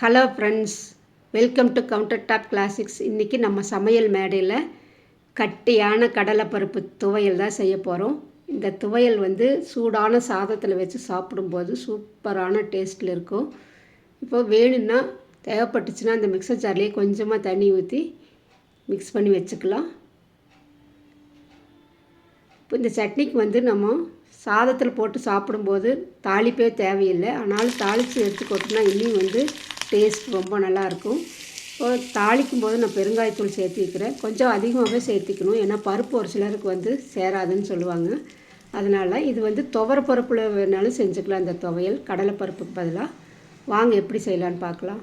Hello friends welcome to counter top classics இன்றைக்கி நம்ம சமையல் மேடையில் கட்டியான கடலைப்பருப்பு துவையல் தான் செய்ய போகிறோம் இந்த துவையல் வந்து சூடான சாதத்தில் வச்சு சாப்பிடும்போது சூப்பரான டேஸ்ட்டில் இருக்கும். இப்போ வேணும்னா தேவைப்பட்டுச்சுன்னா அந்த மிக்சர் ஜார்லேயே கொஞ்சமாக தண்ணி ஊற்றி மிக்ஸ் பண்ணி வச்சுக்கலாம். இப்போ இந்த சட்னிக்கு வந்து நம்ம சாதத்தில் போட்டு சாப்பிடும்போது தாளிப்பே தேவையில்லை. ஆனாலும் தாளித்து எடுத்து கொட்டினா இன்னும் வந்து டேஸ்ட் ரொம்ப நல்லாயிருக்கும். இப்போ தாளிக்கும் போது நான் பெருங்காயத்தூள் சேர்த்திக்கிறேன் கொஞ்சம் அதிகமாகவே சேர்த்திக்கணும். ஏன்னா பருப்பு ஒரு சிலருக்கு வந்து சேராதுன்னு சொல்லுவாங்க. அதனால் இது வந்து துவர பருப்பில் வேணாலும் செஞ்சுக்கலாம். இந்த துவையல் கடலைப்பருப்புக்கு பதிலாக வாங்க எப்படி செய்யலான்னு பார்க்கலாம்.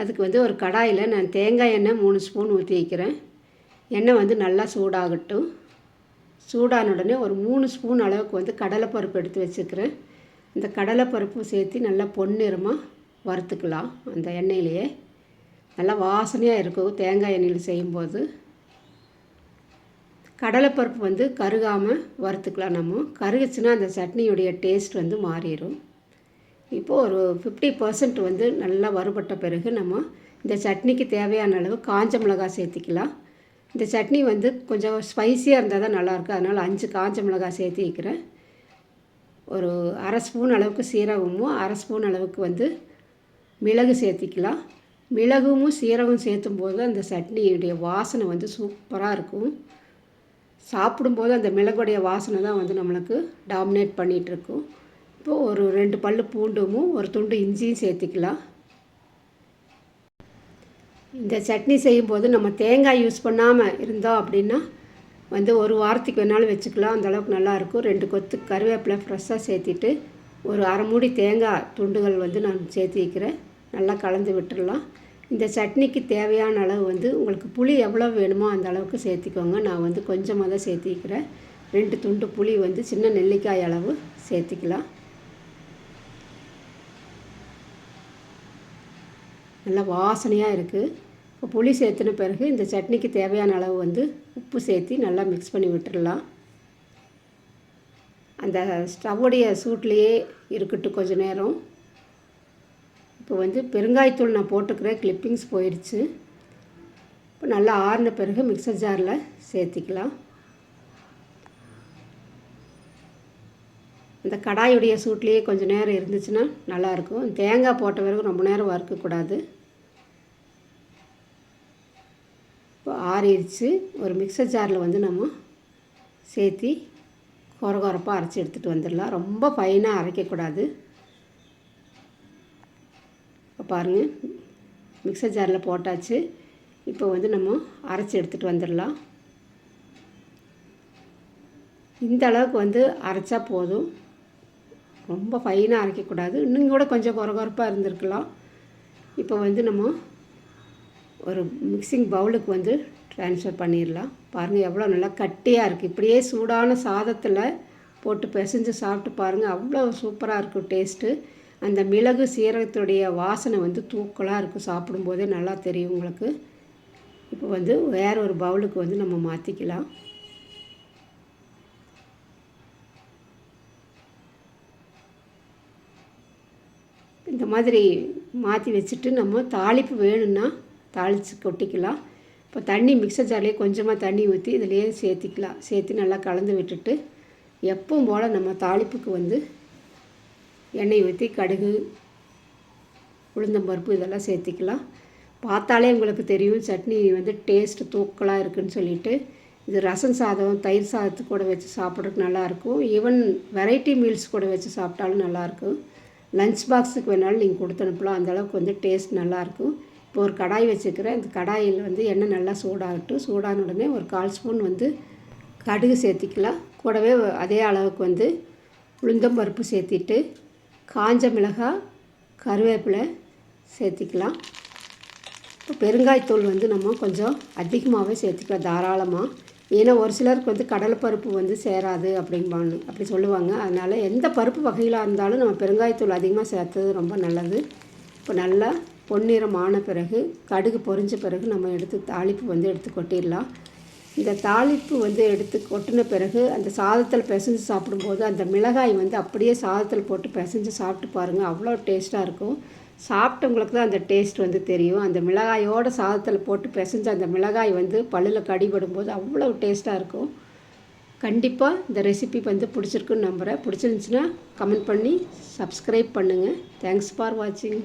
அதுக்கு வந்து ஒரு கடாயில் நான் தேங்காய் எண்ணெய் மூணு ஸ்பூன் ஊற்றி வைக்கிறேன் எண்ணெய் வந்து நல்லா சூடாகட்டும். சூடான உடனே ஒரு மூணு ஸ்பூன் அளவுக்கு வந்து கடலைப்பருப்பு எடுத்து வச்சுக்கிறேன். இந்த கடலைப்பருப்பு சேர்த்து நல்லா பொன்னிறமாக வறுத்துக்கலாம் அந்த எண்ணெயிலேயே. நல்லா வாசனையாக இருக்கும் தேங்காய் எண்ணெயில் செய்யும்போது. கடலைப்பருப்பு வந்து கருகாமல் வறுத்துக்கலாம் நம்ம. கருகுச்சுன்னா அந்த சட்னியுடைய டேஸ்ட் வந்து மாறிடும். இப்போது ஒரு ஃபிஃப்டி பர்சன்ட் வந்து நல்லா வறுபட்ட பிறகு நம்ம இந்த சட்னிக்கு தேவையான அளவு காஞ்ச மிளகாய் சேர்த்திக்கலாம். இந்த சட்னி வந்து கொஞ்சம் ஸ்பைஸியாக இருந்தால் தான் நல்லாயிருக்கும். அதனால் அஞ்சு காஞ்ச மிளகாய் சேர்த்து வைக்கிறேன். ஒரு அரை ஸ்பூன் அளவுக்கு சீரகமும் அரை ஸ்பூன் அளவுக்கு வந்து மிளகு சேர்த்திக்கலாம். மிளகும் சீரகம் சேர்த்தும் போது அந்த சட்னியுடைய வாசனை வந்து சூப்பராக இருக்கும். சாப்பிடும்போது அந்த மிளகுடைய வாசனை தான் வந்து நம்மளுக்கு டாமினேட் பண்ணிகிட்ருக்கும் இப்போது ஒரு ரெண்டு பல் பூண்டும் ஒரு துண்டு இஞ்சியும் சேர்த்திக்கலாம். இந்த சட்னி செய்யும்போது நம்ம தேங்காய் யூஸ் பண்ணாமல் இருந்தோம் அப்படின்னா வந்து ஒரு வாரத்துக்கு வேணாலும் வச்சுக்கலாம். அந்தளவுக்கு நல்லாயிருக்கும் ரெண்டு கொத்து கருவேப்பிலை ஃப்ரெஷ்ஷாக சேர்த்திட்டு ஒரு அரை மூடி தேங்காய் துண்டுகள் வந்து நான் சேர்த்து வைக்கிறேன். நல்லா கலந்து விட்டுடலாம். இந்த சட்னிக்கு தேவையான அளவு வந்து உங்களுக்கு புளி எவ்வளோ வேணுமோ அந்த அளவுக்கு சேர்த்திக்கோங்க. நான் வந்து கொஞ்சமாக தான் சேர்த்திக்கிறேன் ரெண்டு துண்டு புளி வந்து சின்ன நெல்லிக்காய் அளவு சேர்த்திக்கலாம். நல்லா வாசனையாக இருக்குது இப்போ புளி சேர்த்துன பிறகு இந்த சட்னிக்கு தேவையான அளவு வந்து உப்பு சேர்த்து நல்லா மிக்ஸ் பண்ணி விட்டுடலாம் அந்த ஸ்டவ்வுடைய சூட்லேயே இருக்கட்டும் கொஞ்சம் நேரம். இப்போ வந்து பெருங்காயத்தூள் நான் போட்டுக்கிறேன். கிளிப்பிங்ஸ் போயிடுச்சு இப்போ நல்லா ஆறின பிறகு மிக்சர் ஜாரில் சேர்த்திக்கலாம். இந்த கடாயுடைய சூட்லேயே கொஞ்சம் நேரம் இருந்துச்சுன்னா நல்லாயிருக்கும். தேங்காய் போட்ட பிறகு ரொம்ப நேரம் வறுக்கக்கூடாது. இப்போ ஆறிடுச்சு. ஒரு மிக்சர் ஜாரில் வந்து நம்ம சேர்த்தி குறகுறப்பாக அரைச்சி எடுத்துகிட்டு வந்துடலாம். ரொம்ப ஃபைனாக அரைக்கக்கூடாது. இப்போ பாருங்கள் மிக்சர் ஜாரில் போட்டாச்சு. இப்போ வந்து நம்ம அரைச்சி எடுத்துகிட்டு வந்துடலாம். இந்த அளவுக்கு வந்து அரைச்சா போதும். ரொம்ப ஃபைனாக அரைக்கக்கூடாது. இன்னும் கூட கொஞ்சம் குறகுறப்பாக இருந்திருக்கலாம். இப்போ வந்து நம்ம ஒரு மிக்சிங் பவுலுக்கு வந்து ட்ரான்ஸ்ஃபர் பண்ணிடலாம் பாருங்கள் எவ்வளோ நல்லா கட்டியாக இருக்குது இப்படியே சூடான சாதத்தில் போட்டு பிசைஞ்சு சாப்பிட்டு பாருங்கள் அவ்வளோ சூப்பராக இருக்கும் டேஸ்ட்டு அந்த மிளகு சீரகத்துடைய வாசனை வந்து தூக்கலாக இருக்கும். சாப்பிடும்போதே நல்லா தெரியும் உங்களுக்கு. இப்போ வந்து வேற ஒரு பவுலுக்கு வந்து நம்ம மாற்றிக்கலாம் மாதிரி மாற்றி வச்சுட்டு நம்ம தாளிப்பு வேணும்னா தாளித்து கொட்டிக்கலாம். இப்போ தண்ணி மிக்சர் ஜார்லேயே கொஞ்சமாக தண்ணி ஊற்றி இதுலேயே சேர்த்திக்கலாம். சேர்த்து நல்லா கலந்து விட்டுட்டு எப்பவும் போல் நம்ம தாளிப்புக்கு வந்து எண்ணெய் ஊற்றி கடுகு உளுந்தம்பருப்பு இதெல்லாம் சேர்த்திக்கலாம். பார்த்தாலே உங்களுக்கு தெரியும் சட்னி வந்து டேஸ்ட்டு தூக்கலாக இருக்குதுன்னு சொல்லிட்டு இது ரசம் சாதம் தயிர் சாதத்து கூட வச்சு சாப்பிட்றதுக்கு நல்லாயிருக்கும் ஈவன் வெரைட்டி மீல்ஸ் கூட வச்சு சாப்பிட்டாலும் நல்லாயிருக்கும் லஞ்ச் பாக்ஸுக்கு வேணாலும் நீங்கள் கொடுத்து அனுப்பலாம். அந்தளவுக்கு வந்து டேஸ்ட் நல்லாயிருக்கும் இப்போ ஒரு கடாய் வச்சுக்கிறேன். இந்த கடாயில் வந்து எண்ணெய் நல்லா சூடாகட்டும். சூடான உடனே ஒரு கால் ஸ்பூன் வந்து கடுகு சேர்த்திக்கலாம். கூடவே அதே அளவுக்கு வந்து உளுந்தம் பருப்பு சேர்த்திட்டு காஞ்ச மிளகாய் கருவேப்பிலை சேர்த்திக்கலாம். இப்போ பெருங்காயத்தூள் வந்து நம்ம கொஞ்சம் அதிகமாகவே சேர்த்துக்கலாம். தாராளமாக ஏன்னா ஒரு சிலருக்கு வந்து கடலைப்பருப்பு வந்து சேராது அப்படிம்பாங்க அப்படி சொல்லுவாங்க. அதனால் எந்த பருப்பு வகையிலாக இருந்தாலும் நம்ம பெருங்காயத்தூள் அதிகமாக சேர்த்தது ரொம்ப நல்லது. இப்போ நல்லா பொன்னிறம் ஆன பிறகு கடுகு பொரிஞ்ச பிறகு நம்ம எடுத்து தாளிப்பு வந்து எடுத்து கொட்டிடலாம். இந்த தாளிப்பு வந்து எடுத்து கொட்டின பிறகு அந்த சாதத்தில் பிசைஞ்சு சாப்பிடும்போது அந்த மிளகாய் வந்து அப்படியே சாதத்தில் போட்டு பிசைஞ்சு சாப்பிட்டு பாருங்கள் அவ்வளோ டேஸ்ட்டாக இருக்கும். சாப்பிட்டவங்களுக்கு தான் அந்த டேஸ்ட் வந்து தெரியும். அந்த மிளகாயோட சாதத்தில் போட்டு பிசைஞ்சு அந்த மிளகாய் வந்து பல்லில் கடிபடும் போது அவ்வளோ டேஸ்ட்டாக இருக்கும். கண்டிப்பாக இந்த ரெசிபி வந்து பிடிச்சிருக்குன்னு நம்புகிறேன் பிடிச்சிருந்துச்சின்னா கமெண்ட் பண்ணி சப்ஸ்கிரைப் பண்ணுங்கள் தேங்க்ஸ் ஃபார் வாட்சிங்